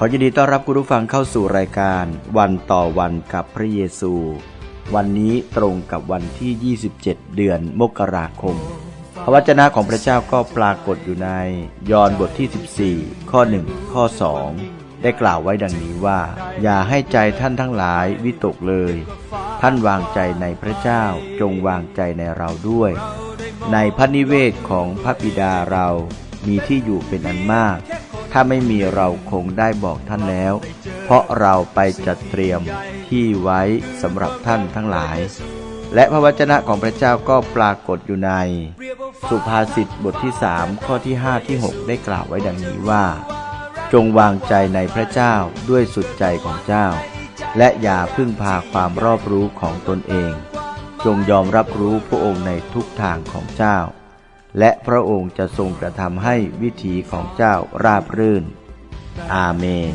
ขอยินดีต้อนรับคุณผู้ฟังเข้าสู่รายการ วันต่อวันกับพระเยซู วันนี้ตรงกับวันที่ 27 เดือนมกราคม พระวจนะของพระเจ้าก็ปรากฏอยู่ใน ยอห์นบทที่ 14 ข้อ 1 ข้อ 2 ได้กล่าวไว้ดังนี้ว่า อย่าให้ใจท่านทั้งหลายวิตกเลย ท่านวางใจในพระเจ้าจงวางใจในเราด้วย ในพระนิเวศของพระบิดาเรามีที่อยู่เป็นอันมาก ถ้าไม่มีเราคงได้บอกท่านแล้ว เพราะเราไปจัดเตรียมที่ไว้สำหรับท่านทั้งหลาย และพระวจนะของพระเจ้าก็ปรากฏอยู่ใน สุภาษิตบทที่สามข้อที่ห้าที่หกได้กล่าวไว้ดังนี้ว่า จงวางใจในพระเจ้าด้วยสุดใจของเจ้า และอย่าพึ่งพาความรอบรู้ของตนเอง จงยอมรับรู้พระองค์ในทุกทางของเจ้า และพระองค์จะทรงกระทำให้วิถีของเจ้าราบรื่น อาเมน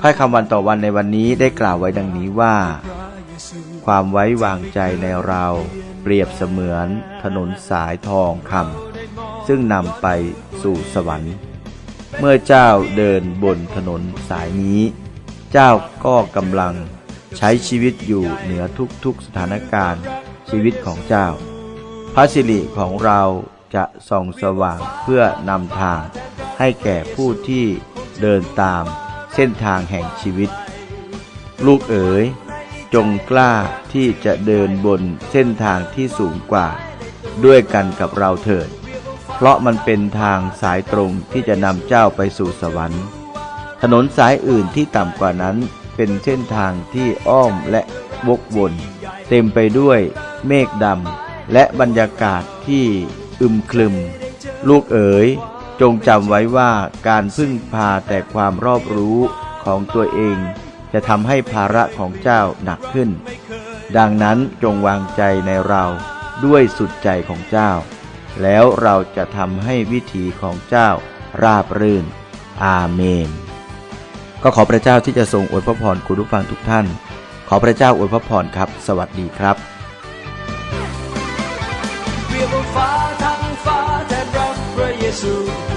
ถ้อยคำวันต่อวันในวันนี้ได้กล่าวไว้ดังนี้ว่า ความไว้วางใจในเราเปรียบเสมือนถนนสายทองคำซึ่งนำไปสู่สวรรค์ เมื่อเจ้าเดินบนถนนสายนี้ เจ้าก็กำลังใช้ชีวิตอยู่เหนือทุกๆสถานการณ์ชีวิตของเจ้า พระสิริของเราจะส่องสว่างเพื่อนำทาง ให้แก่ผู้ที่เดินตามเส้นทางแห่งชีวิต ลูกเอ๋ย จงกล้าที่จะเดินบนเส้นทางที่สูงกว่า ด้วยกันกับเราเถิด เพราะมันเป็นทางสายตรงที่จะนำเจ้าไปสู่สวรรค์ ถนนสายอื่นที่ต่ำกว่านั้นเป็นเส้นทางที่อ้อมและวกวน เต็มไปด้วยเมฆดำ และบรรยากาศที่อึมครึม ลูกเอ๋ย จงจำไว้ว่าการพึ่งพาแต่ความรอบรู้ของตัวเอง จะทำให้ภาระของเจ้าหนักขึ้น ดังนั้นจงวางใจในเราด้วยสุดใจของเจ้า แล้วเราจะทำให้วิถีของเจ้าราบรื่น อาเมน ก็ขอพระเจ้าที่จะทรงอวยพระพรคุณผู้ฟังทุกท่าน ขอพระเจ้าอวยพระพรครับ สวัสดีครับ เ